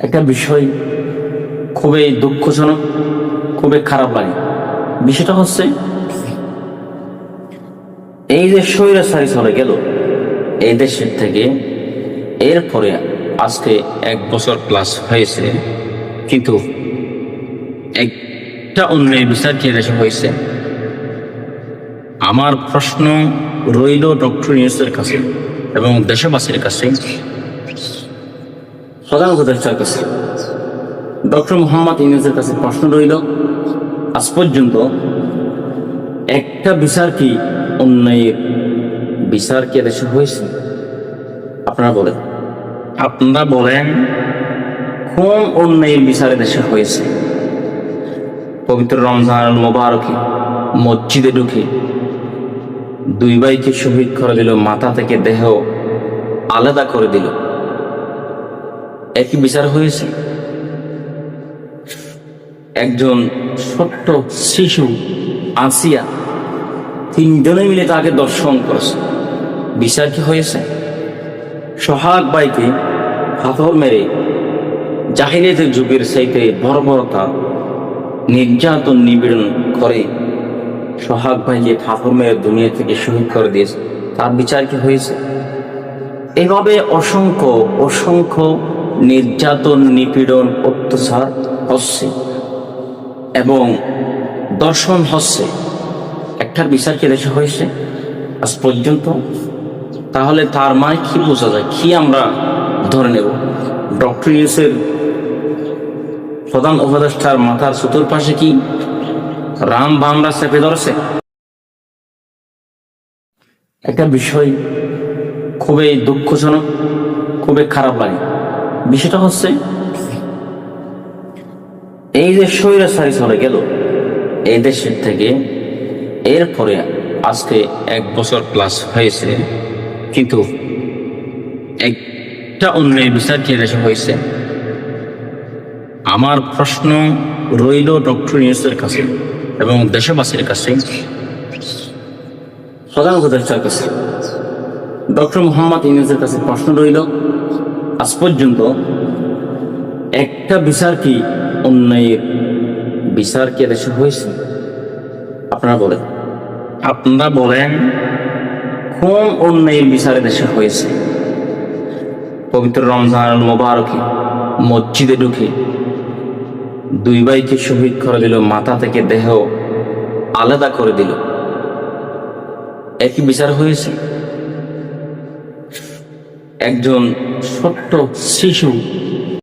একটা বিষয় খুবই দুঃখজনক, খুবই খারাপ লাগে। বিষয়টা হচ্ছে, এই যে স্বৈরাচারী চলে গেল এই দেশের থেকে, এরপরে আজকে এক বছর প্লাস হয়েছে, কিন্তু একটা অন্যের বিচার কি দেশে হয়েছে? আমার প্রশ্ন রইল ডক্টর ইউনুসের কাছে এবং দেশবাসীর কাছে। প্রধান উপদেষ্টার কাছে। ডক্টর মোহাম্মদ ইউনুসের কাছে প্রশ্ন রইল আজ পর্যন্ত একটা বিচার কি অন্যায়ের বিচার কি দেশে হয়েছে? আপনারা বলেন। আপনারা বলেন। কোন অন্যায়ের বিচারে দেশে হয়েছে? পবিত্র রমজান মোবারকে মসজিদে ঢুকে দুই ভাইকে শহীদ করে দিল মাথা থেকে দেহ আলাদা করে দিল। একই বিচার হয়েছে? একজন ছোট্ট শিশু আসিয়া তিনজনে মিলে তাকে দর্শন করেছে। বিচার কি হয়েছে? সোহাগ ভাইকে পাথর মেরে জাহিলিয়াতের যুগের সাইতে বর্বরতা, নির্যাতন, নিপীড়ন করে সোহাগ ভাইকে পাথর মেরে দুনিয়া থেকে শহীদ করে দিয়েছে। তার বিচার কি হয়েছে? এভাবে অসংখ্য অসংখ্য নির্যাতন, নিপীড়ন, অত্যাচার হচ্ছে এবং দর্শন হচ্ছে একটার বিচার কি দেশে হয়েছে আজ পর্যন্ত? তাহলে তার মানে কি বোঝা যায়? কি আমরা ধরে নেব? ডক্টর ইউসের প্রধান উপদেষ্টার মাথার সুতোর পাশে কি রাম বামরা চেপে ধরেছে? একটা বিষয় খুবই দুঃখজনক, খুবই খারাপ লাগে। বিষয়টা হচ্ছে, এই যে স্বৈরাচারী চলে গেল, এই দেশের থেকে এরপরে আজকে এক বছর প্লাস হয়েছে, কিন্তু একটা অন্যের বিচার কি দেশে হয়েছে? আমার প্রশ্ন রইল ডক্টর ইউনুসের কাছে এবং দেশবাসীর কাছে। প্রধান উপদেষ্টার কাছে। ডক্টর মোহাম্মদ ইউনুসের কাছে প্রশ্ন রইল আজ পর্যন্ত একটা বিচার কি অন্যায়ের বিচার কি দেশে হয়েছে? আপনারা বলেন। আপনারা বলেন কোন অন্যায়ের বিচারে দেশে হয়েছে? পবিত্র রমজান মোবারকে মসজিদে ঢুকে দুই ভাইকে শহীদ করে দিল মাথা থেকে দেহ আলাদা করে দিল। একই বিচার হয়েছে? একজন ছোট্ট শিশু